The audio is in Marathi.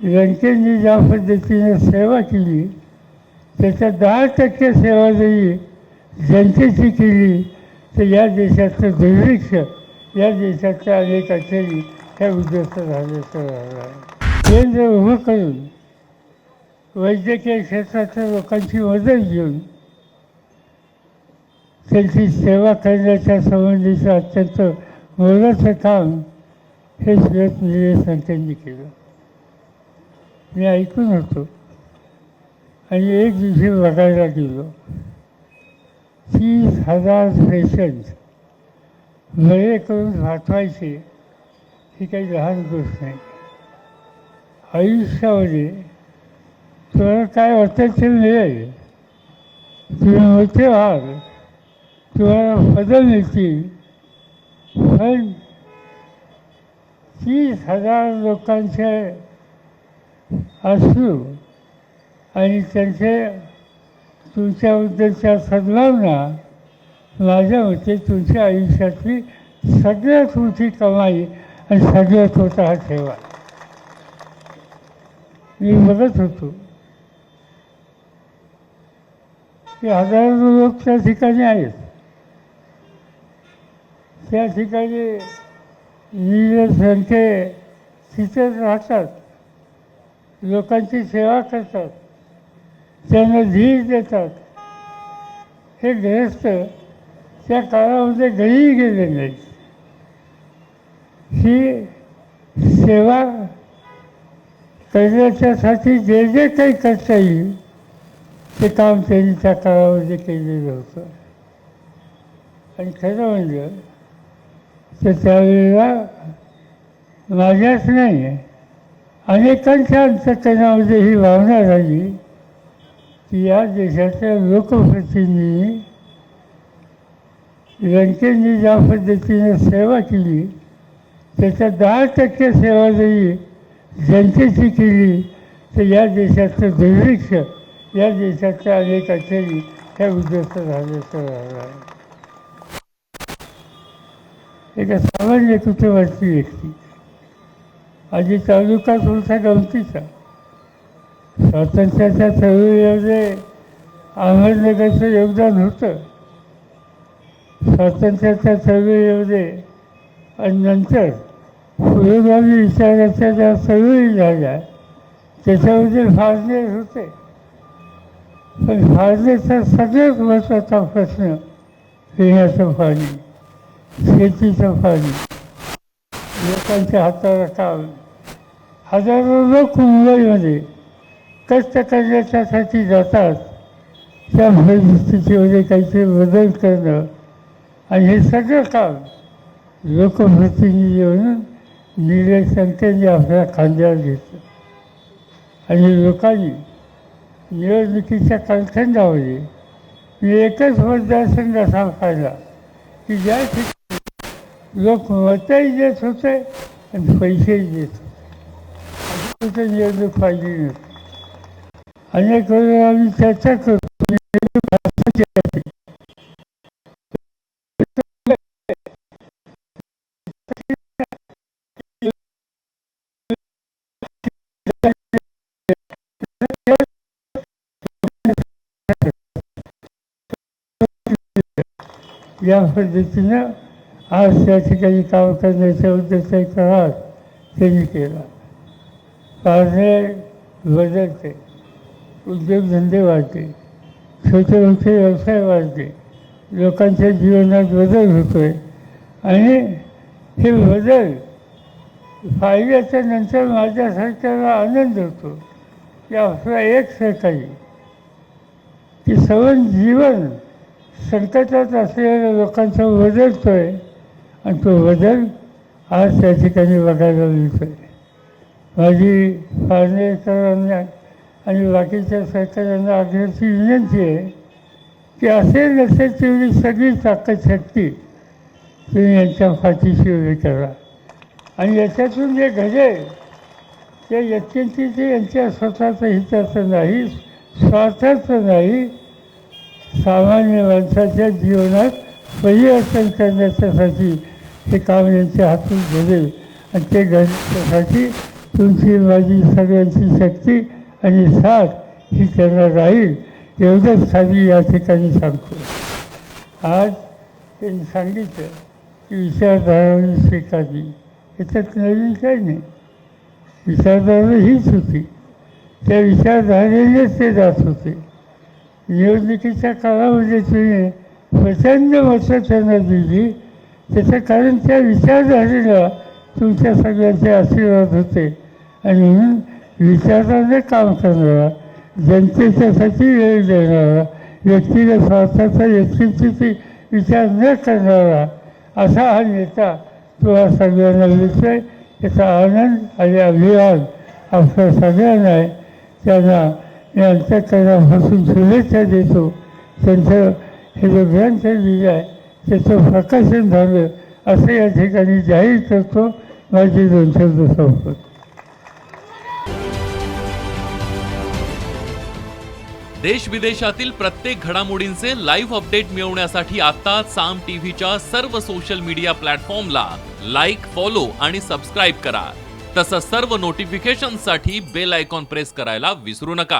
लंकेंनी ज्या पद्धतीने सेवा केली त्याच्या दहा टक्के सेवा जरी जनतेची केली तर या देशाचं दुर्भिक्ष या देशाच्या अनेक अडचणी ह्या उद्ध्वस्त झाल्याचं राहिलं आहे केंद्र उभं करून वैद्यकीय क्षेत्रातल्या लोकांची मदत घेऊन त्यांची सेवा करण्याच्या संबंधीचं अत्यंत मोलाचं काम हे सुरत निलेशंकांनी केलं. मी ऐकून होतो. आणि एक दिवशी बघायला गेलो. तीस हजार पेशंट बरे करून पाठवायचे ही काही लहान गोष्ट नाही. आयुष्यामध्ये तुला काय होतं ते मिळेल? तुम्ही मोठे व्हाल तुम्हाला बदल मिळतील. पण तीस हजार लोकांच्या अश्रू आणि त्यांचे तुमच्याबद्दलच्या सद्भावना माझ्या मते तुमच्या आयुष्यातली सगळ्यात मोठी कमाई आणि सगळ्यात मोठा हा ठेवा. मी बघत होतो की हजारो लोक त्या ठिकाणी आहेत. त्या ठिकाणी संख्ये तिथेच राहतात. लोकांची सेवा करतात. त्यांना धीर देतात. हे ग्रस्त त्या काळामध्ये घरीही गेले नाहीत. ही सेवा करण्याच्यासाठी जे जे काही करता येईल ते काम त्यांनी त्या काळामध्ये केलेलं होतं. आणि खरं म्हणजे तर त्यावेळेला माझ्याच नाही अनेकांच्या अंतकरणामध्ये ही भावना झाली की या देशाच्या लोकप्रतिनिधी लंकेंनी ज्या पद्धतीने सेवा केली त्याच्या दहा टक्के सेवा जरी जनतेची केली तर या देशाचं दुर्भिक्ष या देशाच्या अनेक अडचणी ह्या उद्ध्वस्त झाल्याचं राहिलं आहे एका सामान्य कुटुंबाची व्यक्ती. आधी तालुका तुमचा गमतीचा. स्वातंत्र्याच्या चळवळीमध्ये अहमदनगरचं योगदान होतं. स्वातंत्र्याच्या चळवळीमध्ये आणि नंतर पुरोगामी विचाराच्या ज्या चळवळी झाल्या त्याच्यामध्ये फारनेर होते. पण फारनेरचा सगळ्यात महत्त्वाचा प्रश्न पिण्याचं पाणी शेतीचं पाणी लोकांच्या हाताला काम हजारो लोक मुंबईमध्ये कष्ट करण्याच्यासाठी जातात. त्या परिस्थितीमध्ये काहीतरी बदल करणं आणि हे सगळं काम लोकप्रतिनिधी म्हणून निर्णय संख्येने आपल्या खांद्यावर घेतलं आणि लोकांनी निवडणुकीच्या कालखंडामध्ये मी एकच मतदारसंघ सांगायला की ज्या ठिकाणी लोक मतही देत होते आणि पैसेही देत होते कुठे निवडणूक पाहिली नव्हती अनेक वेळेला आम्ही चर्चा करतो निवडणूक भारताची आहे. या पद्धतीनं आज त्या ठिकाणी काम करण्याचा उद्देश एक प्रवास त्यांनी केला कारणे बदलते उद्योगधंदे वाढते छोटे मोठे व्यवसाय वाढते लोकांच्या जीवनात बदल होतो आहे आणि हे बदल पाहिल्याच्या नंतर माझ्यासारख्याला आनंद होतो की आपला एक सरकारी की सवन जीवन संकटात असलेल्या लोकांचा बदलतो आहे आणि तो बदल आज त्या ठिकाणी बघायला मिळतो आहे माझी फाळणेकरांना आणि बाकीच्या सरकारांना आग्रहाची विनंती आहे की असेल नसेल तेवढी सगळी ताकद शक्ती तुम्ही यांच्या पाठीशी उभी करा. आणि याच्यातून जे घडेल ते यत्यंती ते यांच्या स्वतःचं हिताचं नाही स्वार्थाचं नाही सामान्य माणसाच्या जीवनात परिवर्तन करण्याच्यासाठी ते काम यांच्या हातून गेले आणि ते घडण्यासाठी तुमची माझी सगळ्यांची शक्ती आणि साथ ही त्यांना राहील एवढंच खाली या ठिकाणी सांगतो. आज त्यांनी सांगितलं की विचारधारा स्वीकारली. याच्यात नवीन काही नाही. विचारधारा हीच होती. त्या विचारधारेनेच ते जात होते. निवडणुकीच्या काळामध्ये तुम्ही प्रचंड मतं त्यांना दिली. त्याचं कारण त्या विचारधारेला तुमच्या सगळ्यांचे आशीर्वाद होते. आणि म्हणून विचाराने काम करणारा जनतेच्यासाठी वेळ देणारा व्यक्तिगत स्वार्थाचा व्यक्तित्वाची विचार न करणारा असा हा नेता तुम्हाला सगळ्यांना मिळतोय. त्याचा आनंद आणि अभिमान आपल्या सगळ्यांना आहे. त्यांना मी अंतकरणापासून शुभेच्छा देतो. त्यांचं हे जो ग्रंथ लिहिलं आहे त्याचं प्रकाशन झालं असं या ठिकाणी जाहीर करतो माझी दोन शब्द संपत. देश विदेशातील प्रत्येक घडामोडींचे लाईव्ह अपडेट मिळवण्यासाठी आता साम टीव्हीच्या सर्व सोशल मीडिया प्लॅटफॉर्मला लाईक फॉलो आणि सबस्क्राईब करा. तसंच सर्व नोटिफिकेशनसाठी बेल आयकॉन प्रेस करायला विसरू नका.